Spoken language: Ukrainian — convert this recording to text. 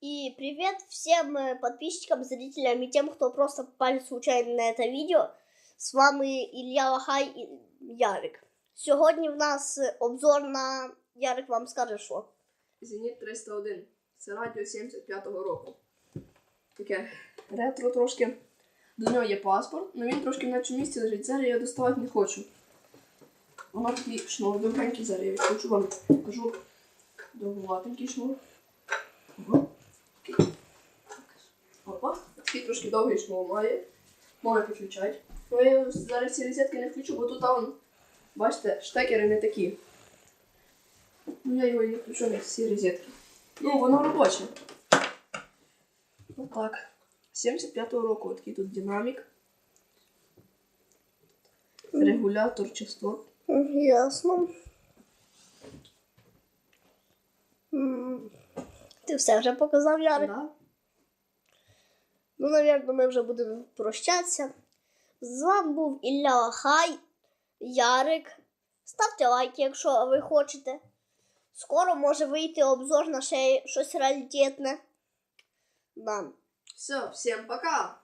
И привет всем э, подписчикам, зрителям и тем, кто просто попали случайно на это видео. С вами Илья Лахай і Ярик. Сьогодні в нас е, обзор на Ярик вам скаже, що. Зеніт 301. Це радіо 75-го року. Таке ретро трошки. До нього є паспорт, але він трошки в наче місці лежить. Зараз я доставати не хочу. Воно такий шнур довгенький, зараз я відкручу вам покажу. Довгуватенький шнур. Ага. Такий. Опа. Такий трошки довгий шнур має. Можна підключати. Ну я зараз ці розетки не включу, бо тут там, бачите, штекери не такі. Ну, я його і не включу на всі розетки. Ну, воно робоче. Отак. 75-го року такий тут динамік. Регулятор частот. Ясно. Ти все вже показав, Ярик? Да. Ну, навірно, ми вже будемо прощатися. З вами був Ілля Лахай, Ярик. Ставте лайки, якщо ви хочете. Скоро може вийти обзор на ще щось раритетне. Да. Все, всем пока!